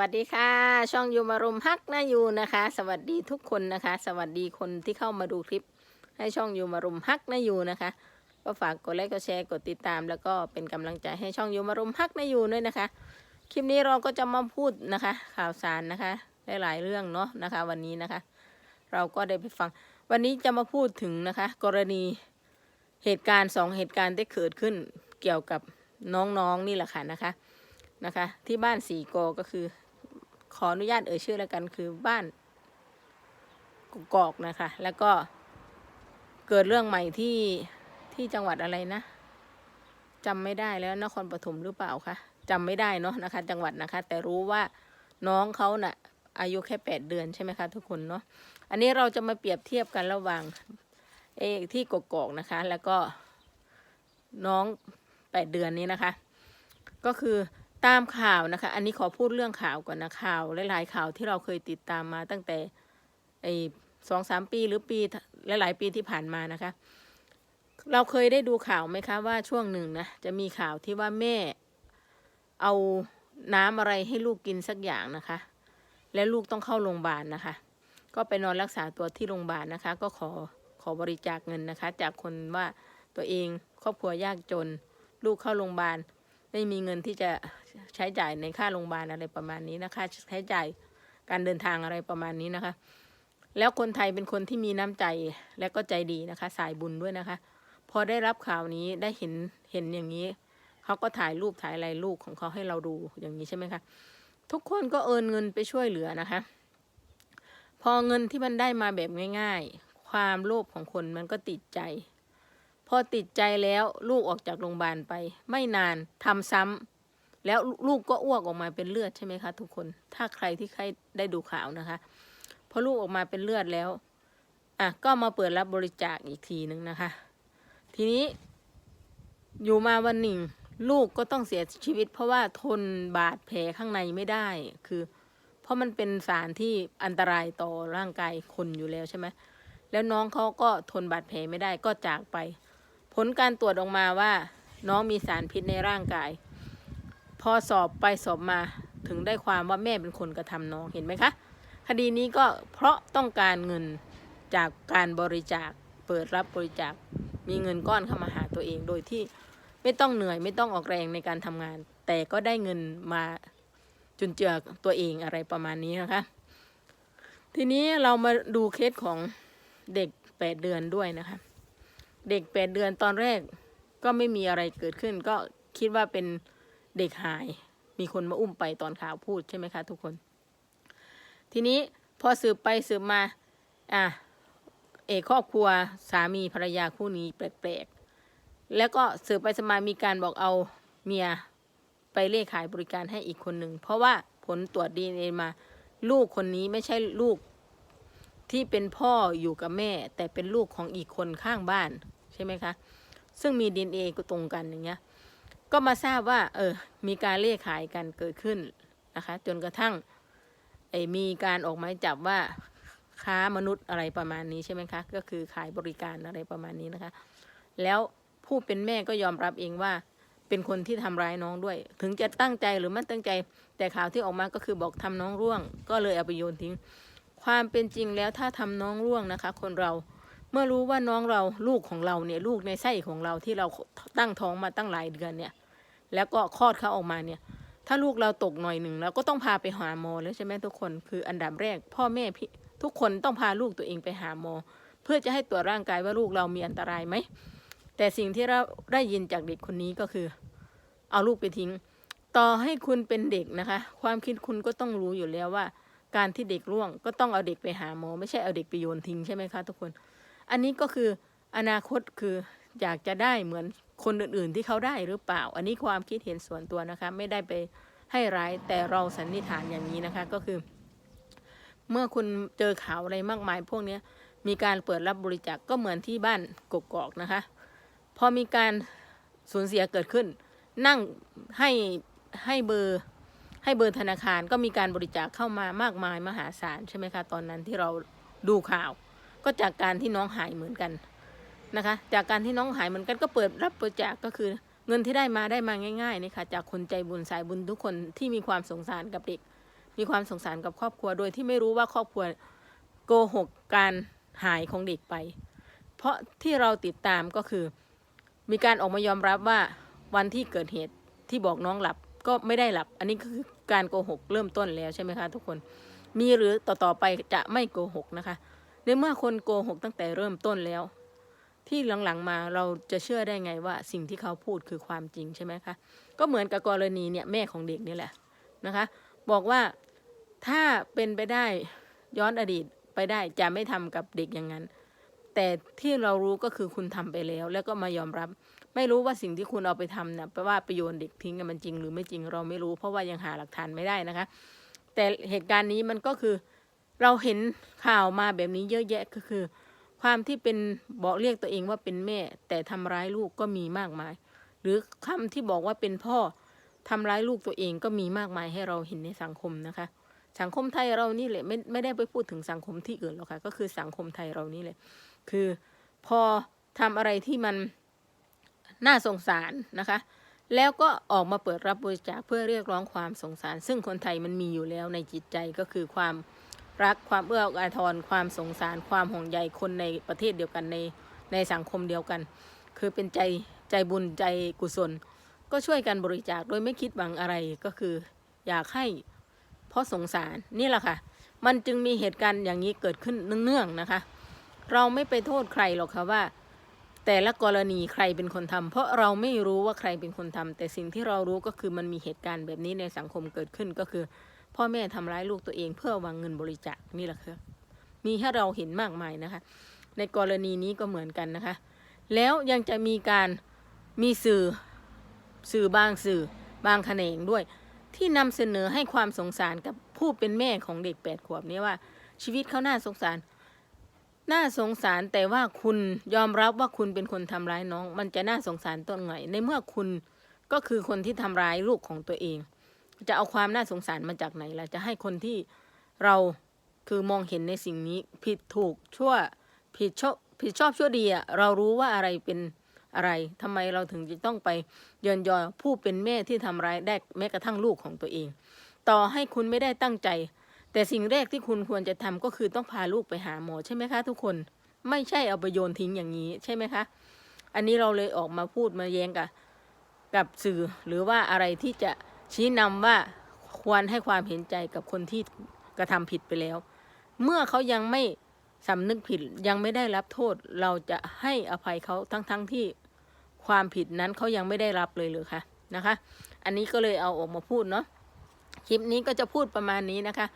วัสดีค่ะ ช่องยูมารุมฮักนายูนะคะ สวัสดีทุกคนนะคะ สวัสดีคนที่เข้ามาดูคลิป ให้ช่องยูมารุมฮักนายูนะคะ ก็ฝากกดไลค์กดแชร์กดติดตาม แล้วก็เป็นกำลังใจให้ช่องยูมารุมฮักนายูด้วยนะคะ คลิปนี้เราก็จะมาพูดนะคะ ข่าวสารนะคะหลายๆเรื่องเนาะนะคะ วันนี้นะคะ เราก็ได้ไปฟัง วันนี้จะมาพูดถึงนะคะ กรณีเหตุการณ์สองเหตุการณ์ที่เกิดขึ้นเกี่ยวกับน้องๆนี่แหละค่ะนะคะนะคะที่บ้านสีโกก็คือ ขออนุญาตเอ่ยชื่อแล้วกันคือบ้านกกอกนะคะ แล้วก็เกิดเรื่องใหม่ที่ที่จังหวัดอะไรนะจำไม่ได้แล้วนครปฐมหรือเปล่าคะจำไม่ได้เนาะนะคะ จังหวัดนะคะ แต่รู้ว่าน้องเขาน่ะอายุแค่แปดเดือนใช่ไหมคะทุกคนเนาะอันนี้เราจะมาเปรียบเทียบกันระหว่างเอที่กกอกนะคะ แล้วก็น้องแปดเดือนนี้นะคะ ก็คือ ตามข่าวนะคะ อันนี้ขอพูดเรื่องข่าวก่อนนะข่าวหลายๆข่าวที่เราเคยติดตามมาตั้งแต่ไอสองสามปีหรือปีหลายๆปีที่ผ่านมานะคะ เราเคยได้ดูข่าวไหมคะว่าช่วงหนึ่งนะจะมีข่าวที่ว่าแม่เอาน้ำอะไรให้ลูกกินสักอย่างนะคะ แล้วลูกต้องเข้าโรงพยาบาลนะคะ ก็ไปนอนรักษาตัวที่โรงพยาบาลนะคะ ก็ขอขอบริจาคเงินนะคะ จากคนว่าตัวเองครอบครัวยากจน ลูกเข้าโรงพยาบาลไม่มีเงินที่จะ ใช้จ่ายในค่าโรงพยาบาลอะไรประมาณนี้นะคะ ใช้จ่ายการเดินทางอะไรประมาณนี้นะคะ แล้วคนไทยเป็นคนที่มีน้ำใจและก็ใจดีนะคะ สายบุญด้วยนะคะ พอได้รับข่าวนี้ได้เห็นเห็นอย่างนี้เขาก็ถ่ายรูปถ่ายอะไรลูกของเขาให้เราดูอย่างนี้ใช่ไหมคะทุกคนก็เอินเงินไปช่วยเหลือนะคะ พอเงินที่มันได้มาแบบง่าย ๆ ความโลภของคนมันก็ติดใจ พอติดใจแล้วลูกออกจากโรงพยาบาลไป ไม่นานทำซ้ำ แล้วลูกก็อ้วกออกมาเป็นเลือดใช่ไหมคะ ทุกคน ถ้าใครที่ใครได้ดูข่าวนะคะพอลูกออกมาเป็นเลือดแล้ว อะก็มาเปิดรับบริจาคอีกทีหนึ่งนะคะ ทีนี้อยู่มาวันหนึ่ง ลูกก็ต้องเสียชีวิต เพราะว่าทนบาดแผลข้างในไม่ได้คือ เพราะมันเป็นสารที่อันตรายต่อร่างกายคนอยู่แล้วใช่ไหมแล้วน้องเขาก็ทนบาดแผลไม่ได้ก็จากไป ผลการตรวจออกมาว่า น้องมีสารพิษในร่างกาย พอสอบไปสอบมาถึงได้ความว่าแม่เป็นคนกระทำน้องเห็นไหมคะ คดีนี้ก็เพราะต้องการเงินจากการบริจาคเปิดรับบริจาคมีเงินก้อนเข้ามาหาตัวเองโดยที่ไม่ต้องเหนื่อยไม่ต้องออกแรงในการทำงาน แต่ก็ได้เงินมาจุนเจือตัวเองอะไรประมาณนี้นะคะ ทีนี้เรามาดูเคสของเด็กแปดเดือนด้วยนะคะ เด็กแปดเดือนตอนแรกก็ไม่มีอะไรเกิดขึ้น ก็คิดว่าเป็น เด็กหาย มีคนมาอุ้มไปตอนข่าวพูดใช่ไหมคะ ทุกคน ทีนี้พอสืบไปสืบมา อะเอกครอบครัวสามีภรรยาคู่นี้แปลกๆ แล้วก็สืบไปสมามีการบอกเอาเมียไปเล่ขายบริการให้อีกคนหนึ่ง เพราะว่าผลตรวจดีเอมา ลูกคนนี้ไม่ใช่ลูกที่เป็นพ่ออยู่กับแม่ แต่เป็นลูกของอีกคนข้างบ้านใช่ไหมคะ ซึ่งมีดีเอก็ตรงกันอย่างเงี้ย ก็มาทราบว่า เออ มีการเล่ขายกันเกิดขึ้นนะคะ จนกระทั่งไอ้มีการออกหมายจับว่าค้ามนุษย์อะไรประมาณนี้ใช่ไหมคะ ก็คือขายบริการอะไรประมาณนี้นะคะ แล้วผู้เป็นแม่ก็ยอมรับเองว่าเป็นคนที่ทำร้ายน้องด้วย ถึงจะตั้งใจหรือไม่ตั้งใจ แต่ข่าวที่ออกมาก็คือบอกทำน้องร่วง ก็เลยเอาไปโยนทิ้ง ความเป็นจริงแล้วถ้าทำน้องร่วงนะคะ คนเรา เมื่อรู้ว่าน้องเราลูกของเราเนี่ยลูกในไส้ของเราที่เราตั้งท้องมาตั้งหลายเดือนเนี่ย แล้วก็คลอดเขาออกมาเนี่ย ถ้าลูกเราตกหน่อยหนึ่งเราก็ต้องพาไปหาหมอแล้วใช่ไหมทุกคนคืออันดับแรก พ่อแม่พี่ทุกคนต้องพาลูกตัวเองไปหาหมอ เพื่อจะให้ตรวจร่างกายว่าลูกเรามีอันตรายไหมแต่สิ่งที่เราได้ยินจากเด็กคนนี้ก็คือ เอาลูกไปทิ้ง ต่อให้คุณเป็นเด็กนะคะ ความคิดคุณก็ต้องรู้อยู่แล้วว่า การที่เด็กร่วงก็ต้องเอาเด็กไปหาหมอ ไม่ใช่เอาเด็กไปโยนทิ้งใช่ไหมคะทุกคน อันนี้ก็คืออนาคตคืออยากจะได้เหมือนคนอื่นๆที่เขาได้หรือเปล่า อันนี้ความคิดเห็นส่วนตัวนะคะ ไม่ได้ไปให้ร้ายแต่เราสันนิษฐานอย่างนี้นะคะก็คือ เมื่อคุณเจอข่าวอะไรมากมาย พวกนี้มีการเปิดรับบริจาคกก็เหมือนที่บ้านกกอกนะคะ พอมีการสูญเสียเกิดขึ้น นั่งให้ให้เบอร์ให้เบอร์ธนาคารก็มีการบริจาคเข้ามามากมายมหาศาลใช่ไหมคะ ตอนนั้นที่เราดูข่าว ก็จากการที่น้องหายเหมือนกันนะคะ จากการที่น้องหายเหมือนกันก็เปิดรับบริจาคก็คือเงินที่ได้มาได้มาง่ายๆนี่ค่ะจากคนใจบุญสายบุญทุกคนที่มีความสงสารกับเด็ก มีความสงสารกับครอบครัวโดยที่ไม่รู้ว่าครอบครัวโกหกการหายของเด็กไป เพราะที่เราติดตามก็คือ มีการออกมายอมรับว่าวันที่เกิดเหตุที่บอกน้องหลับก็ไม่ได้หลับ อันนี้ก็คือการโกหกเริ่มต้นแล้วใช่ไหมคะทุกคน มีหรือต่อๆไปจะไม่โกหกนะคะ ในเมื่อคนโกหกตั้งแต่เริ่มต้นแล้ว ที่หลังๆมาเราจะเชื่อได้ไงว่าสิ่งที่เขาพูดคือความจริงใช่ไหมคะ ก็เหมือนกับกรณีเนี่ยแม่ของเด็กนี่แหละนะคะ บอกว่าถ้าเป็นไปได้ย้อนอดีตไปได้จะไม่ทำกับเด็กอย่างนั้น แต่ที่เรารู้ก็คือคุณทำไปแล้ว แล้วก็มายอมรับ ไม่รู้ว่าสิ่งที่คุณเอาไปทำเนี่ยแปลว่าไปโยนเด็กทิ้งกันมันจริง หรือไม่จริงเราไม่รู้ เพราะว่ายังหาหลักฐานไม่ได้นะคะ แต่เหตุการณ์นี้มันก็คือ เราเห็นข่าวมาแบบนี้เยอะแยะก็คือ ความที่เป็นบอกเรียกตัวเองว่าเป็นแม่ แต่ทำร้ายลูกก็มีมากมาย หรือคำที่บอกว่าเป็นพ่อทำร้ายลูกตัวเองก็มีมากมายให้เราเห็นในสังคมนะคะ สังคมไทยเรานี่แหละไม่ไม่ได้ไปพูดถึงสังคมที่อื่นหรอกค่ะก็คือสังคมไทยเรานี่แหละคือพอทำอะไรที่มันน่าสงสารนะคะ แล้วก็ออกมาเปิดรับบริจาคเพื่อเรียกร้องความสงสาร ซึ่งคนไทยมันมีอยู่แล้วในจิตใจก็คือความ รักความเอื้ออาทรความสงสารความห่วงใยคนในประเทศเดียวกันในในสังคมเดียวกัน คือเป็นใจใจบุญใจกุศล ก็ช่วยกันบริจาคโดยไม่คิดหวังอะไรก็คือ อยากให้เพราะสงสารนี่แหละค่ะ มันจึงมีเหตุการณ์อย่างนี้เกิดขึ้นเนื่องๆนะคะ เราไม่ไปโทษใครหรอกค่ะว่า แต่ละกรณีใครเป็นคนทำเพราะเราไม่รู้ว่าใครเป็นคนทำแต่สิ่งที่เรารู้ก็คือมันมีเหตุการณ์แบบนี้ในสังคมเกิดขึ้นก็คือ พ่อแม่ทำร้ายลูกตัวเองเพื่อวังเงินบริจาคนี่แหละค่ะมีให้เราเห็นมากมายนะคะ ในกรณีนี้ก็เหมือนกันนะคะ แล้วยังจะมีการมีสื่อสื่อบางสื่อบางแขนงด้วย ที่นำเสนอให้ความสงสารกับผู้เป็นแม่ของเด็กแปดขวบนี้ว่า ชีวิตเขาน่าสงสารน่าสงสารแต่ว่าคุณยอมรับว่าคุณเป็นคนทำร้ายน้อง มันจะน่าสงสารต้นไงในเมื่อคุณก็คือคนที่ทำร้ายลูกของตัวเอง จะเอาความน่าสงสารมาจากไหนล่ะจะให้คนที่เราคือมองเห็นในสิ่งนี้ ผิดถูกชั่วผิดชอบผิดชอบชั่วดีอะเรารู้ว่าอะไรเป็นอะไรทำไมเราถึงจะต้องไปเยินยอผู้เป็นแม่ที่ทำร้ายได้แม้กระทั่งลูกของตัวเอง ต่อให้คุณไม่ได้ตั้งใจ แต่สิ่งแรกที่คุณควรจะทำก็คือต้องพาลูกไปหาหมอใช่ไหมคะ ทุกคนไม่ใช่เอาไปโยนทิ้งอย่างนี้ใช่ไหมคะ อันนี้เราเลยออกมาพูดมาแย้งกับกับสื่อหรือว่าอะไรที่จะ ชี้นำว่าควรให้ความเห็นใจกับคนที่กระทำผิดไปแล้ว เมื่อเขายังไม่สำนึกผิดยังไม่ได้รับโทษ เราจะให้อภัยเขาทั้งๆทที่ความผิดนั้นเขายังไม่ได้รับเลยเลยค่ะนะคะ อันนี้ก็เลยเอาออกมาพูดเนาะคลิปนี้ก็จะพูดประมาณนี้นะคะ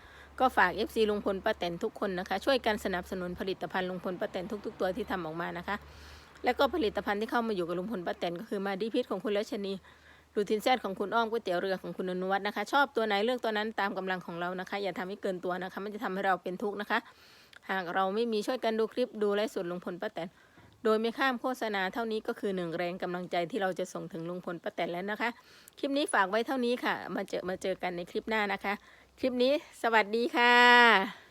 ก็ฝาก FC ลุงพลป้าแตนทุกคนนะคะ ช่วยกันสนับสนุนผลิตภัณฑ์ลุงพลป้าแตนทุก ๆ ตัวที่ทำออกมานะคะ แล้วก็ผลิตภัณฑ์ที่เข้ามาอยู่กับลุงพลป้าแตนก็คือมาดีพิษของคุณรัชนี รูทินแซดของคุณอ้อมก๋วยเตี๋ยวเรือของคุณอนุวัฒน์นะคะ ชอบตัวไหนเลือกตัวนั้นตามกำลังของเรานะคะ อย่าทำให้เกินตัวนะคะ มันจะทำให้เราเป็นทุกข์นะคะ หากเราไม่มีช่วยกันดูคลิปดูไลฟ์สดลุงพลป้าแตนโดยไม่ข้ามโฆษณาเท่านี้ก็คือหนึ่งแรงกำลังใจที่เราจะส่งถึงลุงพลป้าแตนแล้วนะคะ คลิปนี้ฝากไว้เท่านี้ค่ะ มาเจอมาเจอกันในคลิปหน้านะคะ คลิปนี้สวัสดีค่ะ